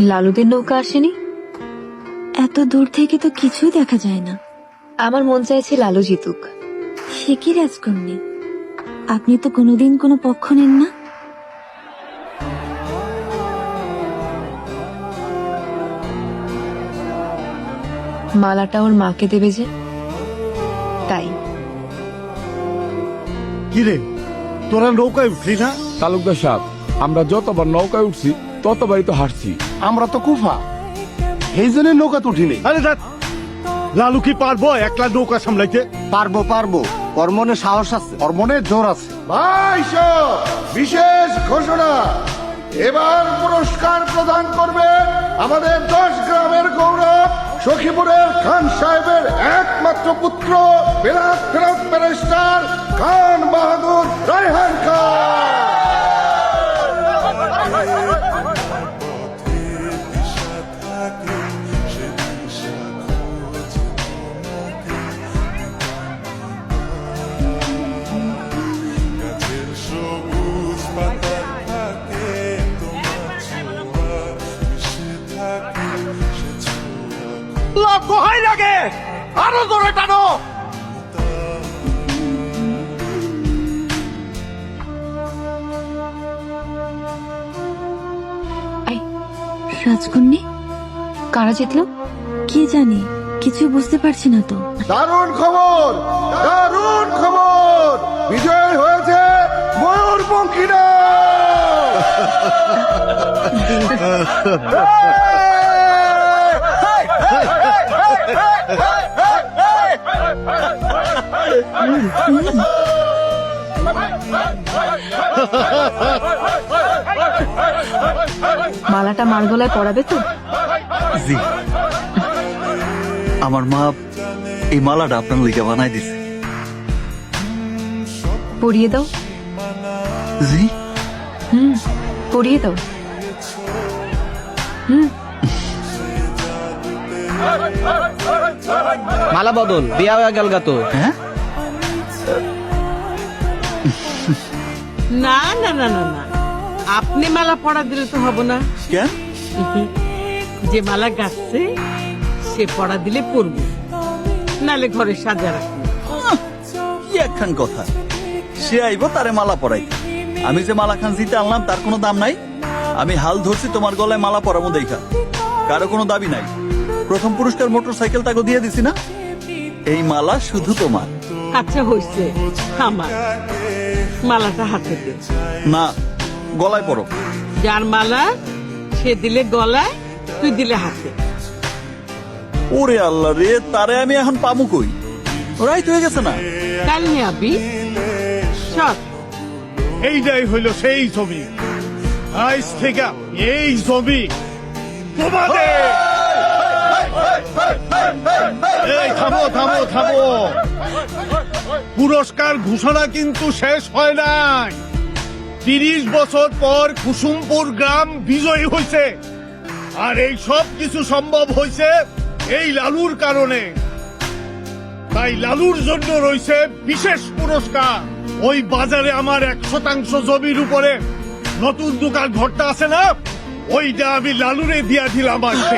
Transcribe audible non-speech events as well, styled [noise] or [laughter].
লালুদের নৌকা আসেনি? এত দূর থেকে তো কিছুই দেখা যায় না। আমার মন চাইছে লালু জিতুক। সে কি রাজকন্যা? আপনি তো কোনোদিন কোনো পক্ষ নেন না? মালাটা ওর মাকে দেবে যে। তাই। কি রে? তোরা নৌকায় উঠলি না? তালুকদার সাহেব আমরা যতবার নৌকায় উঠছি ততবারই তো হারছি। আমরা তো কুফা। এই জন্য নৌকা উঠিনি আরে দেখ লালু কি পারব একলা নৌকা সামলাইতে? পারব পারব। ওর মনে সাহস আছে। ওর মনে জোর আছে। বাইশ বিশেষ ঘোষণা। এবার পুরস্কার প্রদান করবে আমাদের দশ গ্রামের গৌরব সখীপুরের খান সাহেবের একমাত্র পুত্র বিরাট ফেরত ব্যারিস্টার খান বাহাদুর রায়হান খান। ছোঁয়া লাগে আরও জোরে টানো। রাজকন্যা কারা জিতলো? কি জানি? কিছু বুঝতে পারছি না তো। দারুণ খবর দারুণ খবর। বিজয় হয়েছে ময়ূর পঙ্খিরা [laughs] মালাটা মার গলায় পড়াবে তো? জি। আমার মা এই মালাটা আপনার লিখে বানাই দিছে। পরিয়ে দাও। জি। হুম পরিয়ে দাও। হুম। মালা বদল বিয়া হয়ে গেল গা তো। হ্যাঁ? না না না না না। আপনি মালা পড়া দিলে তো হব না। কেন? যে মালা গাচ্ছে সে পড়া দিলে পড়বে। নালে ঘরে সাজা রাখবে। কি একখান কথা। সে আইব তারে মালা পরাই আমি যে মালা খান জিতে আনলাম তার কোনো দাম নাই। আমি হাল ধরছি তোমার গলায় মালা পরাবো দেখা। কারও কোনো দাবি নাই। প্রথম পুরস্কার মোটর সাইকেল তাকে দিয়ে দিছি না? এই মালা শুধু তোমার। আচ্ছা হইছে। আমার। মালাটা হাতে দে। না গলায় পরো। যার মালা সে দিলে গলায় তুই দিলে হাতে। ওরে আল্লাহ রে তারে আমি এখন পামু কই? রাইত হয়ে গেছে না? কাল নিয়ে আবি। সব এইটাই হইল সেই ছবি আজ থেকে এই ছবি তোমাদের এই, থামো থামো থামো। পুরস্কার ঘোষণা কিন্তু শেষ হয় নাই। তিরিশ বছর পর কুসুমপুর গ্রাম বিজয়ী হয়েছে। আর এই সব কিছু সম্ভব হয়েছে এই লালুর কারণে। তাই লালুর জন্য রয়েছে বিশেষ পুরস্কার। ওই বাজারে আমার এক শতাংশ জমির উপরে নতুন দোকান ঘরটা আছে না? ওইটা আমি লালুরে দিয়া দিলাম আজকে